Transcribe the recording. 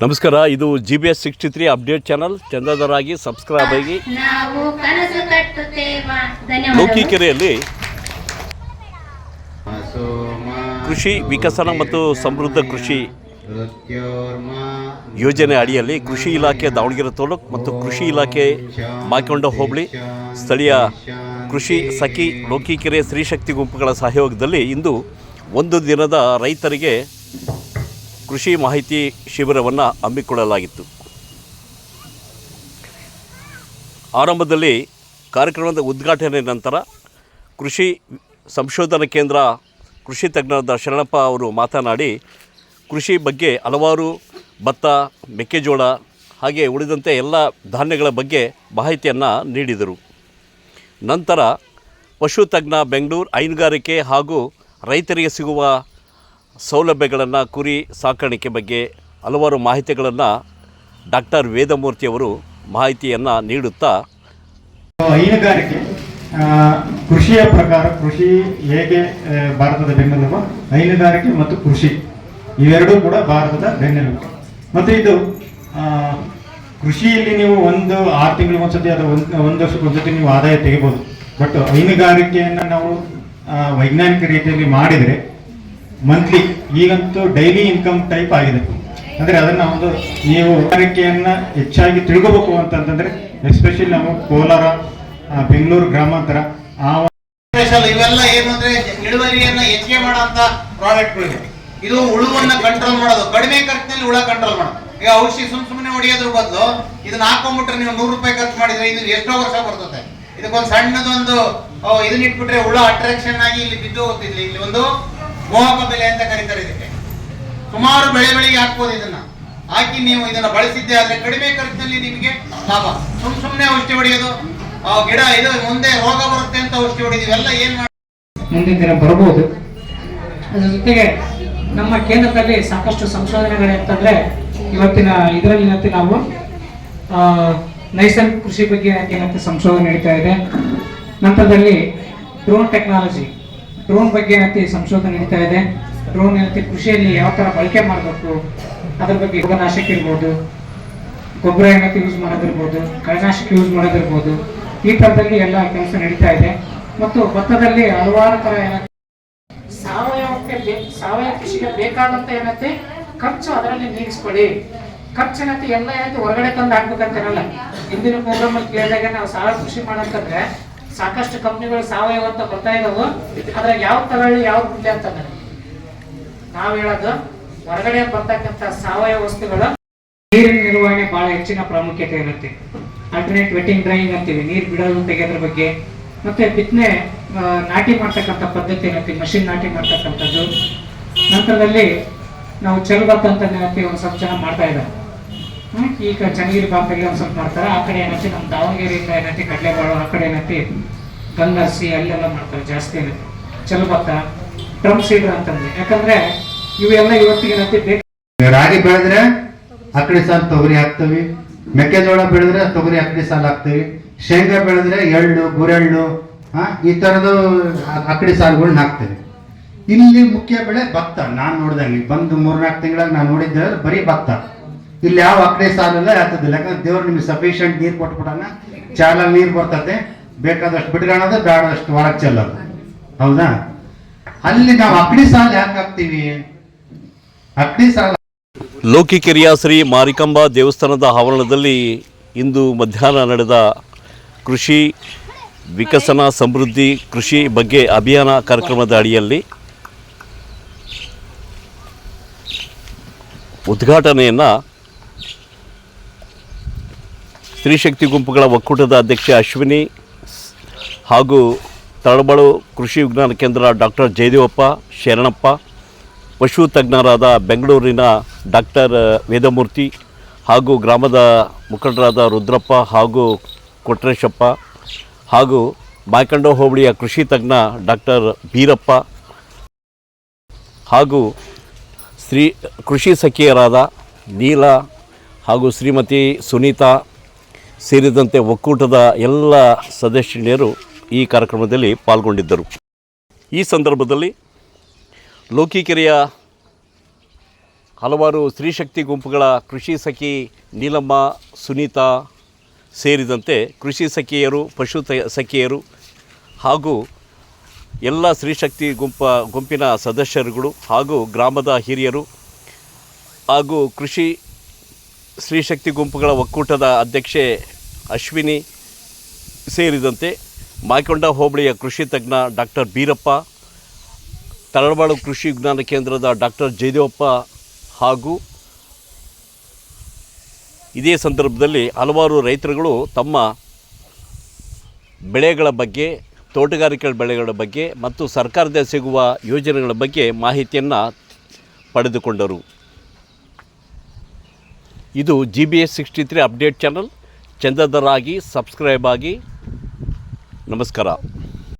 ನಮಸ್ಕಾರ ಇದು G B S sixty three update channel ಚಂದದರಾಗಿ subscribe ಆಗಿ ಲೋಕಿಕೆರೆಯಲ್ಲಿ ಕೃಷಿ ವಿಕಸನ ಮತ್ತು ಸಮೃದ್ಧ ಕೃಷಿ ಯೋಜನೆ ಅಡಿಯಲ್ಲಿ ಕೃಷಿ ಇಲಾಖೆ ದಾವಣಗೆರೆ ತಾಲೂಕು ಮತ್ತು ಕೃಷಿ ಇಲಾಖೆ ಮಾಕೊಂಡ ಹೋಬಳಿ ಸ್ಥಳೀಯ ಕೃಷಿ ಸಖಿ ಲೋಕಿಕೆರೆ ಸ್ತ್ರೀಶಕ್ತಿ ಗುಂಪುಗಳ ಸಹಯೋಗದಲ್ಲಿ ಇಂದು ಒಂದು ದಿನದ ರೈತರಿಗೆ ಕೃಷಿ ಮಾಹಿತಿ ಶಿಬಿರವನ್ನು ಹಮ್ಮಿಕೊಳ್ಳಲಾಗಿತ್ತು. ಆರಂಭದಲ್ಲಿ ಕಾರ್ಯಕ್ರಮದ ಉದ್ಘಾಟನೆ ನಂತರ ಕೃಷಿ ಸಂಶೋಧನಾ ಕೇಂದ್ರ ಕೃಷಿ ತಜ್ಞರಾದ ಶರಣಪ್ಪ ಅವರು ಮಾತನಾಡಿ, ಕೃಷಿ ಬಗ್ಗೆ ಹಲವಾರು ಭತ್ತ, ಮೆಕ್ಕೆಜೋಳ ಹಾಗೆ ಉಳಿದಂತೆ ಎಲ್ಲ ಧಾನ್ಯಗಳ ಬಗ್ಗೆ ಮಾಹಿತಿಯನ್ನು ನೀಡಿದರು. ನಂತರ ಪಶು ತಜ್ಞ ಬೆಂಗಳೂರು ಹೈನುಗಾರಿಕೆ ಹಾಗೂ ರೈತರಿಗೆ ಸಿಗುವ ಸೌಲಭ್ಯಗಳನ್ನು ಕುರಿ ಸಾಕಾಣಿಕೆ ಬಗ್ಗೆ ಹಲವಾರು ಮಾಹಿತಿಗಳನ್ನು ಡಾಕ್ಟರ್ ವೇದಮೂರ್ತಿಯವರು ಮಾಹಿತಿಯನ್ನು ನೀಡುತ್ತಾ ಹೈನುಗಾರಿಕೆ. ಕೃಷಿಯ ಪ್ರಕಾರ ಕೃಷಿ ಹೇಗೆ ಭಾರತದ ಬೆನ್ನೆಲುಬು? ಹೈನುಗಾರಿಕೆ ಮತ್ತು ಕೃಷಿ. ಇವೆರಡೂ ಕೂಡ ಭಾರತದ ಬೆನ್ನೆಲುಬು. ಮತ್ತು ಇದು ಕೃಷಿಯಲ್ಲಿ ನೀವು ಒಂದು ಆರು ತಿಂಗಳಿಗೆ ಒಂದ್ಸತಿ ಅಥವಾ ಒಂದು ಒಂದು ವರ್ಷಕ್ಕೆ ಒಂದ್ಸತಿ ನೀವು ಆದಾಯ ತೆಗಿಬೋದು. ಬಟ್ ಹೈನುಗಾರಿಕೆಯನ್ನು ನಾವು ವೈಜ್ಞಾನಿಕ ರೀತಿಯಲ್ಲಿ ಮಾಡಿದರೆ ಮಂತ್ಲಿ ಈಗಂತೂ ಡೈಲಿ ಇನ್ಕಮ್ ಟೈಪ್ ಆಗಿದೆ. ಅಂದ್ರೆ ಅದನ್ನ ಒಂದು ನೀವು ಹೈನುಗಾರಿಕೆಯನ್ನ ಹೆಚ್ಚಾಗಿ ತಿಳ್ಕೋಬೇಕು ಅಂತಂದ್ರೆ ಎಸ್ಪೆಷಲಿ ನಾವು ಕೋಲಾರ ಬೆಂಗಳೂರು ಗ್ರಾಮಾಂತರ, ಆ ಸ್ಪೆಷಲ್ ಇವೆಲ್ಲ ಏನು ಅಂದ್ರೆ ಇಳುವರಿಯನ್ನ ಹೆಚ್ಚಿಗೆ ಮಾಡುವಂತ ಪ್ರಾಡಕ್ಟ್ಗಳಿವೆ ಇದು ಹುಳುವನ್ನ ಕಂಟ್ರೋಲ್ ಮಾಡೋದು. ಕಡಿಮೆ ಖರ್ಚಿನಲ್ಲಿ ಹುಳ ಕಂಟ್ರೋಲ್ ಮಾಡೋದು. ಈಗ ಔಷಧಿ ಸುಮ್ ಸುಮ್ಮನೆ ಹೊಡೆಯೋದ್ರ ಬದಲು ಇದನ್ನ ಹಾಕೊಂಡ್ಬಿಟ್ರೆ ನೀವು ನೂರು ರೂಪಾಯಿ ಖರ್ಚು ಮಾಡಿದ್ರೆ ಇದು ಎಷ್ಟೋ ವರ್ಷ ಬರ್ತದೆ. ಇದಕ್ಕೊಂದು ಸಣ್ಣದೊಂದು ಇದನ್ನ ಇಟ್ಬಿಟ್ರೆ ಹುಳ ಅಟ್ರಾಕ್ಷನ್ ಆಗಿ ಇಲ್ಲಿ ಬಿದ್ದು ಹೋಗ್ತಿದ್ಲಿ ಇಲ್ಲಿ ಒಂದು ಮೋಹಕ ಬೆಲೆ ಅಂತ ಕರೀತಾರೆ ಇದಕ್ಕೆ. ಸುಮಾರು ಬೆಳೆ ಬೆಳೆಗೆ ಹಾಕ್ಬೋದು ಇದನ್ನ. ಹಾಕಿ ನೀವು ಇದನ್ನ ಬಳಸಿದ್ದೆ ಆದ್ರೆ ಕಡಿಮೆ ಖರ್ಚಿನಲ್ಲಿ ನಿಮಗೆ ಲಾಭ. ಸುಮ್ ಸುಮ್ಮನೆ ಔಷಧಿ ಹೊಡೆಯೋದು ಗಿಡ ಇದು ಮುಂದೆ ರೋಗ ಬರುತ್ತೆ ಅಂತ ಔಷಧಿ ಹೊಡೆಯೋದು ಇವೆಲ್ಲ ಏನ್ ಮುಂದಿನ ದಿನ ಬರಬಹುದು ಅದ್ರ ಜೊತೆಗೆ ನಮ್ಮ ಕೇಂದ್ರದಲ್ಲಿ ಸಾಕಷ್ಟು ಸಂಶೋಧನೆಗಳು ಅಂತಂದ್ರೆ ಇವತ್ತಿನ ಇದರಲ್ಲಿ ಏನಂತೆ ನಾವು ನೈಸರ್ಗಿಕ ಕೃಷಿ ಬಗ್ಗೆ ಏನಂತ ಸಂಶೋಧನೆ ನಡೀತಾ ಇದೆ. ನಂತರದಲ್ಲಿ ಡ್ರೋನ್ ಟೆಕ್ನಾಲಜಿ ಡ್ರೋನ್ ಬಗ್ಗೆ ಏನಂತೆ ಸಂಶೋಧನೆ ನಡೀತಾ ಇದೆ. ಡ್ರೋನ್ ಏನಂತೆ ಕೃಷಿಯಲ್ಲಿ ಯಾವ ತರ ಬಳಕೆ ಮಾಡಬೇಕು, ಅದ್ರ ಬಗ್ಗೆ ರೋಗನಾಶಕ ಇರ್ಬೋದು, ಗೊಬ್ಬರ ಏನಂತ ಯೂಸ್ ಮಾಡೋದಿರ್ಬೋದು ಕಳೆನಾಶಕ ಯೂಸ್ ಮಾಡೋದಿರ್ಬೋದು, ಈ ಥರದಲ್ಲಿ ಎಲ್ಲ ಕೆಲಸ ನಡೀತಾ ಇದೆ. ಮತ್ತು ಭತ್ತದಲ್ಲಿ ಹಲವಾರು ಥರ ಏನಕ್ಕೆ ಸಾವಯವಕ್ಕೆ ಸಾವಯವ ಕೃಷಿಗೆ ಬೇಕಾದಂತ ಏನಂತೆ ಖರ್ಚು ಅದರಲ್ಲಿ ನೀಗಿಸ್ಕೊಳ್ಳಿ ಖರ್ಚು ಏನಂತೆ ಎಲ್ಲ ಏನಂತೆ ಹೊರಗಡೆ ತಂದು ಹಾಕ್ಬೇಕಂತಿರಲ್ಲ ಹಿಂದಿನ ಪ್ರೋಗ್ರಾಮ್ ಅಲ್ಲಿ ಕೇಳಿದಾಗ ನಾವು ಸಾವಯವ ಕೃಷಿ ಮಾಡಂತಂದ್ರೆ ಸಾಕಷ್ಟು ಕಂಪ್ನಿಗಳು ಸಾವಯವ ಅಂತ ಬರ್ತಾ ಇದಾವೆ. ಅದ್ರಾಗ ಯಾವ ತಗೊಳ್ಳಿ, ಯಾವ ಬಿಡ್ಲಿ ಅಂತಂದ್ರೆ ನಾವು ಹೇಳೋದು, ಹೊರಗಡೆ ಬರ್ತಕ್ಕಂಥ ಸಾವಯವ ವಸ್ತುಗಳು ನೀರಿನ ನಿರ್ವಹಣೆ ಬಹಳ ಹೆಚ್ಚಿನ ಪ್ರಾಮುಖ್ಯತೆ ಇರುತ್ತೆ. ಆಲ್ಟರ್ನೇಟ್ ವೆಟ್ಟಿಂಗ್ ಡ್ರೈಯಿಂಗ್ ಅಂತೀವಿ. ನೀರು ಬಿಡೋದು ತೆಗೆಯೋದ್ರ ಬಗ್ಗೆ. ಮತ್ತೆ ಬಿತ್ತನೆ ನಾಟಿ ಮಾಡ್ತಕ್ಕಂಥ ಪದ್ಧತಿ ಏನಂತೀವಿ? ಮಷಿನ್ ನಾಟಿ ಮಾಡ್ತಕ್ಕಂಥದ್ದು. ನಂತರದಲ್ಲಿ ನಾವು ಅಂತ ಏನಂತೀವಿ ಒಂದು ಜನ ಮಾಡ್ತಾ ಇದ್ದಾರೆ? ಈಗ ಚನ್ನಗಿರಿ ಭಾಗದಲ್ಲಿ ಒಂದು ಸ್ವಲ್ಪ ಮಾಡ್ತಾರೆ. ಆ ಕಡೆ ಏನೈತಿ ನಮ್ಮ ದಾವಣಗೆರೆಯಿಂದ ಏನೈತಿ, ಕಡಲೆಬಾಳು, ಆ ಕಡೆ ಏನತ್ತೆ ಗಂಗರ್ಸಿ ಅಲ್ಲೆಲ್ಲ ಮಾಡ್ತಾರೆ ಜಾಸ್ತಿ ಏನೈತಿ. ಚಲಬತ್ತ ಡ್ರಮ್ ಸೀಡರ್ ಅಂತಂದ್ರೆ. ಯಾಕಂದ್ರೆ ಇವೆಲ್ಲ ಇವತ್ತಿಗೆ ಏನೈತಿ, ಬೇಕು. ರಾಗಿ ಬೆಳೆದ್ರೆ ಅಕ್ಕಡಿ ಸಾಲು ತೊಗರಿ ಹಾಕ್ತೀವಿ. ಮೆಕ್ಕೆಜೋಳ ಬೆಳೆದ್ರೆ ತೊಗರಿ ಅಕ್ಕಡಿ ಸಾಲು ಹಾಕ್ತೀವಿ. ಶೇಂಗಾ ಬೆಳೆದ್ರೆ ಎಳ್ಳು, ಗುರೆಳ್ಳು ಈ ಥರದ್ದು ಅ- ಅಕ್ಕಡಿ ಸಾಲುಗಳನ್ನ ಹಾಕ್ತೇವೆ. ಇಲ್ಲಿ ಮುಖ್ಯ ಬೆಳೆ ಭತ್ತ. ನಾನು ನೋಡ್ದಂಗೆ ಬಂದು ಮೂರ್ನಾಲ್ಕು ತಿಂಗಳಾಗ ನಾನು ನೋಡಿದ್ದೆ ಬರೀ ಭತ್ತ. ಇಲ್ಲಿ ಯಾವ ಅಕ್ಕಡೆ ಸಾಲಲ್ಲ ಹಾಕೋದಿಲ್ಲ ಯಾಕಂದ್ರೆ ದೇವ್ರು ನಿಮ್ಗೆ ಸಫಿಷಿಯಂಟ್ ನೀರು ಕೊಟ್ಬಿಟ್ಟಾನ ಚಾಲ ನೀರು ಬರ್ತದೆ ಬೇಕಾದಷ್ಟು ಬಿಟ್ಕೊಳ್ಳೋದು ಬೇಡದಷ್ಟು ಒಳಗೆ ಚೆಲ್ಲೋದು. ಹೌದಾ? ಅಲ್ಲಿ ನಾವು ಅಕ್ಕಡಿ ಸಾಲ ಯಾಕೆ ಹಾಕ್ತೀವಿ? ಅಕ್ಕಡಿ ಸಾಲ ಲೋಕಿಕೆರೆಯ ಶ್ರೀ ಮಾರಿಕಾಂಬಾ ದೇವಸ್ಥಾನದ ಆವರಣದಲ್ಲಿ ಇಂದು ಮಧ್ಯಾಹ್ನ ನಡೆದ ಕೃಷಿ ವಿಕಸನ ಸಮೃದ್ಧಿ ಕೃಷಿ ಬಗ್ಗೆ ಅಭಿಯಾನ ಕಾರ್ಯಕ್ರಮದ ಅಡಿಯಲ್ಲಿ ಉದ್ಘಾಟನೆಯನ್ನು ಸ್ತ್ರೀಶಕ್ತಿ ಗುಂಪುಗಳ ಒಕ್ಕೂಟದ ಅಧ್ಯಕ್ಷ ಅಶ್ವಿನಿ ಹಾಗೂ ತಳಬಳು ಕೃಷಿ ವಿಜ್ಞಾನ ಕೇಂದ್ರ ಡಾಕ್ಟರ್ ಜಯದೇವಪ್ಪ ಶರಣಪ್ಪ, ಪಶು ತಜ್ಞರಾದ ಬೆಂಗಳೂರಿನ ಡಾಕ್ಟರ್ ವೇದಮೂರ್ತಿ ಹಾಗೂ ಗ್ರಾಮದ ಮುಖಂಡರಾದ ರುದ್ರಪ್ಪ ಹಾಗೂ ಕೊಟ್ರೇಶಪ್ಪ ಹಾಗೂ ಮಾಯಕಂಡ ಹೋಬಳಿಯ ಕೃಷಿ ತಜ್ಞ ಡಾಕ್ಟರ್ ಬೀರಪ್ಪ ಹಾಗೂ ಶ್ರೀ ಕೃಷಿ ಸಖಿಯರಾದ ನೀಲ ಹಾಗೂ ಶ್ರೀಮತಿ ಸುನೀತಾ ಸೇರಿದಂತೆ ಒಕ್ಕೂಟದ ಎಲ್ಲ ಸದಸ್ಯರು ಈ ಕಾರ್ಯಕ್ರಮದಲ್ಲಿ ಪಾಲ್ಗೊಂಡಿದ್ದರು. ಈ ಸಂದರ್ಭದಲ್ಲಿ ಲೋಕಿಕೆರೆಯ ಹಲವಾರು ಸ್ತ್ರೀಶಕ್ತಿ ಗುಂಪುಗಳ ಕೃಷಿ ಸಖಿ ನೀಲಮ್ಮ, ಸುನೀತಾ ಸೇರಿದಂತೆ ಕೃಷಿ ಸಖಿಯರು, ಪಶು ಸಖಿಯರು ಹಾಗೂ ಎಲ್ಲ ಸ್ತ್ರೀಶಕ್ತಿ ಗುಂಪ, ಗುಂಪಿನ ಸದಸ್ಯರುಗಳು ಹಾಗೂ ಗ್ರಾಮದ ಹಿರಿಯರು ಹಾಗೂ ಕೃಷಿ ಸ್ತ್ರೀಶಕ್ತಿ ಗುಂಪುಗಳ ಒಕ್ಕೂಟದ ಅಧ್ಯಕ್ಷೆ ಅಶ್ವಿನಿ ಸೇರಿದಂತೆ ಮಾಯಕೊಂಡ ಹೋಬಳಿಯ ಕೃಷಿ ತಜ್ಞ ಡಾಕ್ಟರ್ ಬೀರಪ್ಪ ತರಳಬಾಳು ಕೃಷಿ ವಿಜ್ಞಾನ ಕೇಂದ್ರದ ಡಾಕ್ಟರ್ ಜಯದೇವಪ್ಪ ಹಾಗೂ ಇದೇ ಸಂದರ್ಭದಲ್ಲಿ ಹಲವಾರು ರೈತರುಗಳು ತಮ್ಮ ಬೆಳೆಗಳ ಬಗ್ಗೆ ತೋಟಗಾರಿಕೆ ಬೆಳೆಗಳ ಬಗ್ಗೆ ಮತ್ತು ಸರ್ಕಾರದ ಸಿಗುವ ಯೋಜನೆಗಳ ಬಗ್ಗೆ ಮಾಹಿತಿಯನ್ನು ಪಡೆದುಕೊಂಡರು. ಇದು G B S sixty three update channel ಚಂದದರಾಗಿ subscribe ಆಗಿ. ನಮಸ್ಕಾರ.